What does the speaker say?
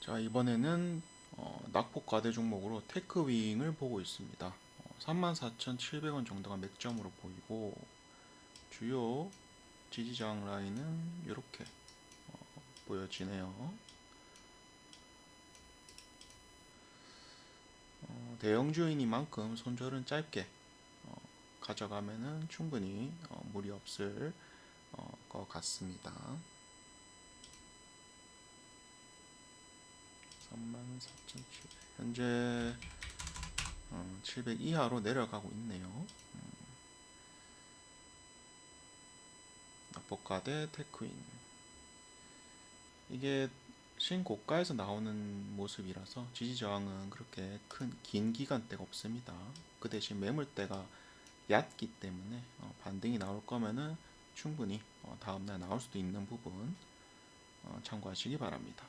자 이번에는 어, 낙폭 과대 종목으로 테크윙을 보고 있습니다. 어, 34,700원 정도가 맥점으로 보이고 주요 지지저항 라인은 이렇게 어, 보여지네요. 어, 대형주이니만큼 손절은 짧게 어, 가져가면은 충분히 어, 무리 없을 어, 것 같습니다. 34,700 현재 어, 700 이하로 내려가고 있네요. 음. 낙폭과대 테크인 이게 신고가에서 나오는 모습이라서 지지 저항은 그렇게 큰 긴 기간대가 없습니다. 그 대신 매물대가 얕기 때문에 어, 반등이 나올 거면은 충분히 어, 다음날 나올 수도 있는 부분 어, 참고하시기 바랍니다.